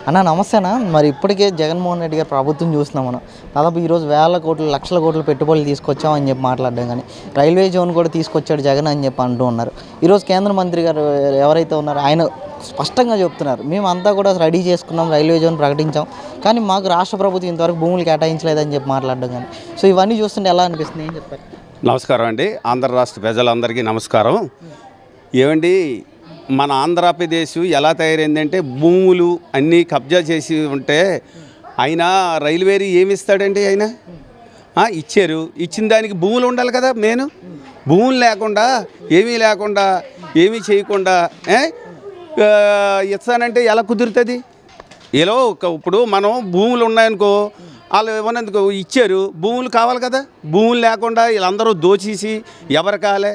అన్న నమస్తేనా? మరి ఇప్పటికే జగన్మోహన్ రెడ్డి గారి ప్రభుత్వం చూస్తున్నాం మనం. దాదాపు ఈరోజు వేల కోట్లు లక్షల కోట్లు పెట్టుబడులు తీసుకొచ్చామని చెప్పి మాట్లాడడం కానీ రైల్వే జోన్ కూడా తీసుకొచ్చాడు జగన్ అని చెప్పి అంటూ ఉన్నారు. ఈరోజు కేంద్ర మంత్రి గారు ఎవరైతే ఉన్నారో ఆయన స్పష్టంగా చెప్తున్నారు. మేమంతా కూడా రెడీ చేసుకున్నాం రైల్వే జోన్ ప్రకటించాం. కానీ మాకు రాష్ట్ర ప్రభుత్వం ఇంతవరకు భూములు కేటాయించలేదని చెప్పి మాట్లాడడం కానీ సో ఇవన్నీ చూస్తుంటే ఎలా అనిపిస్తుంది? ఏం చెప్తారు? నమస్కారం అండి. ఆంధ్ర రాష్ట్ర ప్రజలందరికీ నమస్కారం. ఏమండి మన ఆంధ్రప్రదేశ్ ఎలా తయారైందంటే భూములు అన్నీ కబ్జా చేసి ఉంటే ఆయన రైల్వేరీ ఏమి ఇస్తాడండి ఆయన ఇచ్చారు. ఇచ్చిన దానికి భూములు ఉండాలి కదా నేను భూములు లేకుండా ఏమీ లేకుండా ఏమీ చేయకుండా ఇస్తానంటే ఎలా కుదురుతుంది? ఏలో ఒక- ఇప్పుడు మనం భూములు ఉన్నాయనుకో వాళ్ళు ఇవ్వనందుకు ఇచ్చారు? భూములు కావాలి కదా. భూములు లేకుండా వీళ్ళందరూ దోచేసి ఎవరు కాలే?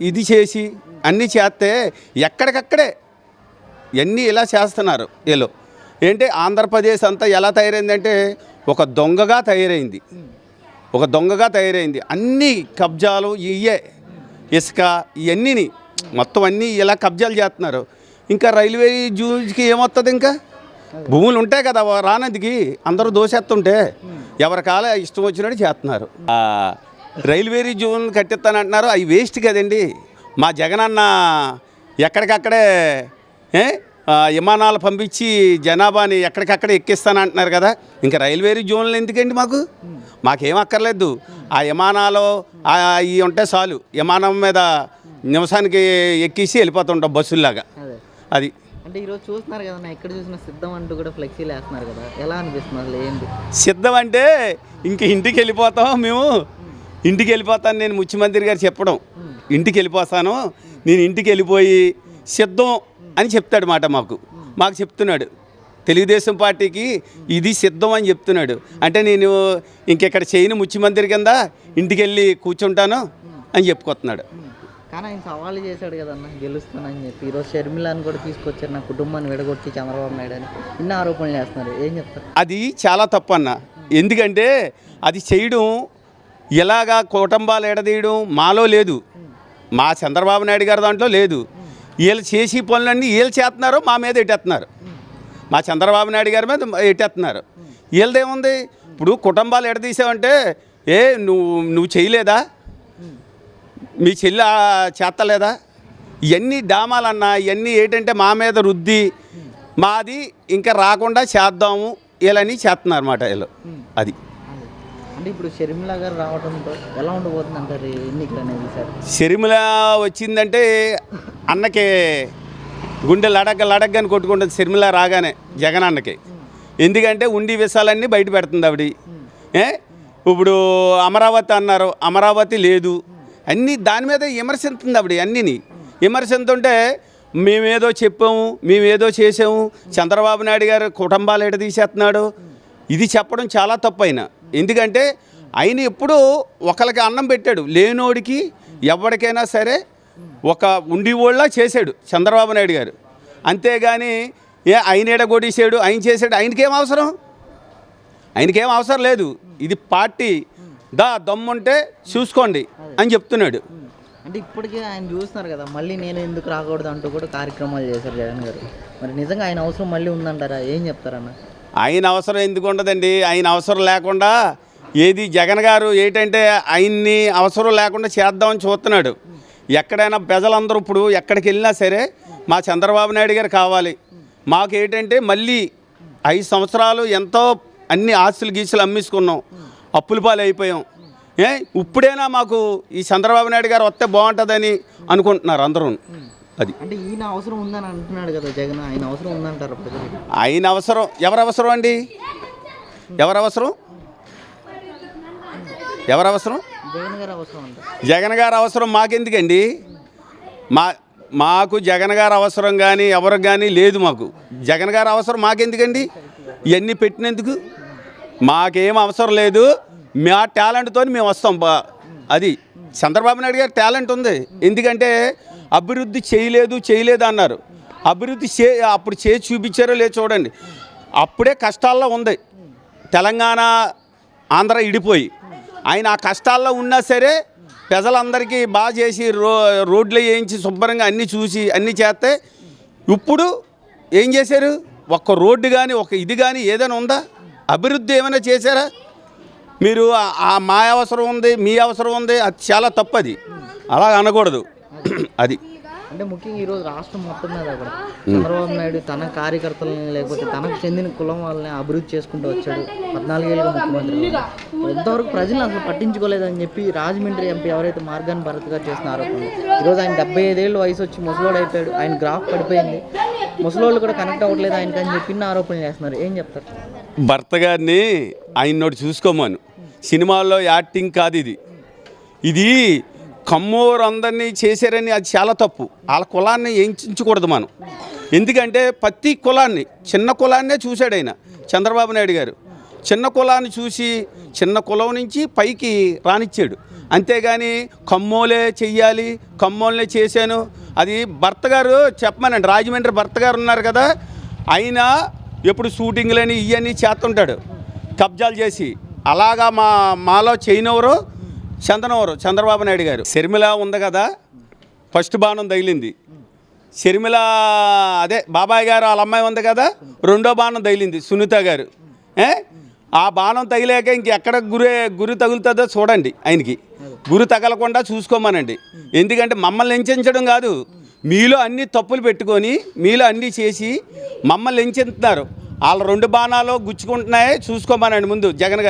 ఇది చేసి అన్నీ చేస్తే ఎక్కడికక్కడే ఇవన్నీ ఇలా చేస్తున్నారు వీళ్ళు. ఏంటి ఆంధ్రప్రదేశ్ అంతా ఎలా తయారైందంటే ఒక దొంగగా తయారైంది. ఒక దొంగగా తయారైంది. అన్ని కబ్జాలు ఇయ్యే ఇసుక ఇవన్నీని మొత్తం అన్నీ ఇలా కబ్జాలు చేస్తున్నారు. ఇంకా రైల్వే జూకి ఏమొస్తుంది ఇంకా? భూములు ఉంటాయి కదా రానదికి అందరూ దోసేస్తుంటే ఎవరి కాల ఇష్టం వచ్చినట్టు చేస్తున్నారు. రైల్వే జోన్ కట్టిస్తానంటున్నారు. అవి వేస్ట్ కదండి. మా జగనన్న ఎక్కడికక్కడే విమానాలు పంపించి జనాభాని ఎక్కడికక్కడ ఎక్కిస్తానంటున్నారు కదా. ఇంకా రైల్వే జోన్లు ఎందుకండి మాకు? మాకేం అక్కర్లేదు. ఆ విమానాలు ఇవి ఉంటే చాలు. విమానం మీద నిమిషానికి ఎక్కిసి వెళ్ళిపోతుంటాం బస్సుల్లాగా. అదే. అది. అంటే ఈరోజు చూస్తున్నారు కదా ఎక్కడ చూసినా సిద్ధం అంటూ కూడా ఫ్లెక్సీలు వేస్తున్నారు కదా. ఎలా అనిపిస్తుంది అసలు ఏంటి? సిద్ధం అంటే ఇంక ఇంటికి వెళ్ళిపోతాం మేము. ఇంటికి వెళ్ళిపోతాను నేను ముఖ్యమంత్రి గారు చెప్పడం. ఇంటికి వెళ్ళిపోతాను నేను ఇంటికి వెళ్ళిపోయి సిద్ధం అని చెప్తాడు మాట మాకు. మాకు చెప్తున్నాడు. తెలుగుదేశం పార్టీకి ఇది సిద్ధం అని చెప్తున్నాడు. అంటే నేను ఇంకెక్కడ చేయను ముఖ్యమంత్రి కింద ఇంటికి వెళ్ళి కూర్చుంటాను అని చెప్పుకొస్తున్నాడు. కానీ ఆయన సవాలు చేశాడు కదన్న గెలుస్తానని చెప్పి. ఈరోజు షర్మిలాని కూడా తీసుకొచ్చారు నా కుటుంబాన్ని విడగొట్టి చంద్రబాబు నాయుడు అని. ఇన్ని ఆరోపణలు చేస్తున్నారు. ఏం చెప్తారు? అది చాలా తప్పు అన్న ఎందుకంటే అది చేయడం ఇలాగా కుటుంబాలు ఎడదీయడం మాలో లేదు. మా చంద్రబాబు నాయుడు గారి దాంట్లో లేదు. వీళ్ళు చేసి పనులన్నీ వీళ్ళు చేస్తున్నారు మా మీద ఎట్టేస్తున్నారు మా చంద్రబాబు నాయుడు గారి మీద ఎట్టేస్తున్నారు వీళ్ళదేముంది ఇప్పుడు కుటుంబాలు ఎడదీసావంటే ఏ నువ్వు నువ్వు చేయలేదా? మీ చెల్లి చేస్తలేదా? ఇవన్నీ డామాలన్నా ఇవన్నీ ఏంటంటే మా మీద రుద్ది మాది ఇంకా రాకుండా చేద్దాము వీళ్ళని చేస్తున్నారు అన్నమాట వీళ్ళు. అది. అంటే ఇప్పుడు షర్మిల గారు రావడంతో ఎలా ఉండబోతుంది అంటారు ఎన్నికలు అనేది సార్? షర్మిల వచ్చిందంటే అన్నకి గుండె లడగ్గ లడగ్గని కొట్టుకుంటుంది షర్మిల రాగానే జగన్ అన్నకి. ఎందుకంటే ఉండి విషయాలన్నీ బయట పెడుతుంది ఆవిడ. ఏ? ఇప్పుడు అమరావతి అన్నారు అమరావతి లేదు. అన్నీ దాని మీద విమర్శిస్తుంది ఆవిడ అన్నీని. విమర్శిస్తుంటే మేమేదో చెప్పాము మేమేదో చేసాము చంద్రబాబు నాయుడు గారు కుటుంబాలు ఎడ తీసేస్తున్నాడు. ఇది చెప్పడం చాలా తప్పు అయినా. ఎందుకంటే ఆయన ఎప్పుడు ఒకరికి అన్నం పెట్టాడు లేనోడికి ఎవరికైనా సరే ఒక ఉండివాళ్ళ చేశాడు చంద్రబాబు నాయుడు గారు. అంతేగాని ఏ ఆయన ఎడగొడేసాడు ఆయన చేశాడు ఆయనకేం అవసరం? ఆయనకేం అవసరం లేదు. ఇది పార్టీ. దా దమ్ముంటే చూసుకోండి అని చెప్తున్నాడు. అంటే ఇప్పటికే ఆయన చూస్తున్నారు కదా మళ్ళీ నేను ఎందుకు రాకూడదు అంటూ కూడా కార్యక్రమాలు చేశారు జగన్ గారు. మరి నిజంగా ఆయన అవసరం మళ్ళీ ఉందంటారా? ఏం చెప్తారన్నా? ఆయన అవసరం ఎందుకు ఉండదండి? ఆయన అవసరం లేకుండా ఏది జగన్ గారు ఏంటంటే ఆయన్ని అవసరం లేకుండా చేద్దామని చూస్తున్నాడు. ఎక్కడైనా ప్రజలందరూ ఇప్పుడు ఎక్కడికి వెళ్ళినా సరే మా చంద్రబాబు నాయుడు గారు కావాలి. మాకు ఏంటంటే మళ్ళీ ఐదు సంవత్సరాలు ఎంతో అన్ని ఆస్తులు గీసులు అమ్మేసుకున్నాం. అప్పుల పాలు అయిపోయాం. ఏ ఇప్పుడైనా మాకు ఈ చంద్రబాబు నాయుడు గారు వస్తే బాగుంటుందని అనుకుంటున్నారు అందరూ అది. అంటే ఈయన అవసరం ఉందని అంటున్నాడు కదా జగన్. ఆయన అవసరం ఉందంటారు ఆయన అవసరం. ఎవరు అవసరం అండి? ఎవరు అవసరం ఎవరు అవసరం జగన్ గారు అవసరం జగన్ గారు అవసరం మాకెందుకండి? మా మాకు జగన్ గారు అవసరం కానీ ఎవరికి కానీ లేదు మాకు. జగన్ గారు అవసరం మాకెందుకండి? ఇవన్నీ పెట్టినందుకు మాకేం అవసరం లేదు. మా టాలెంట్తో మేము వస్తాం బా అది. చంద్రబాబు నాయుడు గారి టాలెంట్ ఉంది. ఎందుకంటే అభివృద్ధి చేయలేదు చేయలేదు అన్నారు. అభివృద్ధి చే అప్పుడు చేసి చూపించారో లేదు చూడండి. అప్పుడే కష్టాల్లో ఉంది. తెలంగాణ ఆంధ్ర ఇడిపోయి. ఆయన ఆ కష్టాల్లో ఉన్నా సరే ప్రజలందరికీ బాగా చేసి రో రోడ్లు వేయించి శుభ్రంగా అన్నీ చూసి అన్నీ చేస్తే ఇప్పుడు ఏం చేశారు? ఒక్క రోడ్డు కానీ ఒక ఇది కానీ ఏదైనా ఉందా? అభివృద్ధి ఏమైనా చేశారా? మీరు మా అవసరం ఉంది మీ అవసరం ఉంది అది చాలా తప్పది అలా అనకూడదు. అది అంటే ముఖ్యంగా ఈరోజు రాష్ట్రం మొత్తం మీద కూడా చంద్రబాబు నాయుడు తన కార్యకర్తలని లేకపోతే తనకు చెందిన కులం వాళ్ళని అభివృద్ధి చేసుకుంటూ వచ్చాడు. పద్నాలుగేళ్ళుగా ముఖ్యమంత్రి. ఇంతవరకు ప్రజలు అసలు పట్టించుకోలేదని చెప్పి రాజమండ్రి ఎంపీ ఎవరైతే మార్గాన్ని భరత్ గారు చేసిన ఆరోపణలు. ఈరోజు ఆయన డెబ్బై ఐదేళ్ళు వయసు వచ్చి ముసలోడు అయిపోయాడు. ఆయన గ్రాఫ్ పడిపోయింది. ముసలోళ్ళు కూడా కనెక్ట్ అవ్వట్లేదు ఆయనకి అని చెప్పి ఆరోపణలు చేస్తున్నారు. ఏం చెప్తారు? భర్త గారిని ఆయన్నోటి చూసుకోమను. సినిమాల్లో యాక్టింగ్ కాదు ఇది. ఇది కమ్మోరు అందరినీ చేశారని అది చాలా తప్పు. వాళ్ళ కులాన్ని ఎంచుకూడదు మనం. ఎందుకంటే ప్రతి కులాన్ని చిన్న కులాన్నే చూశాడు ఆయన చంద్రబాబు నాయుడు గారు. చిన్న కులాన్ని చూసి చిన్న కులం నుంచి పైకి రానిచ్చాడు. అంతేగాని కమ్మోలే చెయ్యాలి కమ్మోలనే చేశాను. అది భర్త గారు చెప్పమనండి రాజమండ్రి భర్త గారు ఉన్నారు కదా ఆయన ఎప్పుడు షూటింగ్లని ఇవన్నీ చేస్తుంటాడు. కబ్జాలు చేసి. అలాగా మా మాలో చేయనవరు చందనవరం చంద్రబాబు నాయుడు గారు. శర్మిల ఉంది కదా ఫస్ట్ బాణం తగిలింది. షర్మిల అదే బాబాయ్ గారు వాళ్ళ అమ్మాయి ఉంది కదా రెండో బాణం తగిలింది సునీత గారు. ఏ? ఆ బాణం తగిలాక ఇంకెక్కడ గురి గురి తగులుతుందో చూడండి ఆయనకి. గురి తగలకుండా చూసుకోమనండి. ఎందుకంటే మమ్మల్ని ఎంచడం కాదు. మీలో అన్ని తప్పులు పెట్టుకొని మీలో అన్నీ చేసి మమ్మల్ని ఎంచుతున్నారు వాళ్ళ రెండు బాణాలు గుచ్చుకుంటున్నాయి చూసుకోమనండి ముందు జగన్ గారు.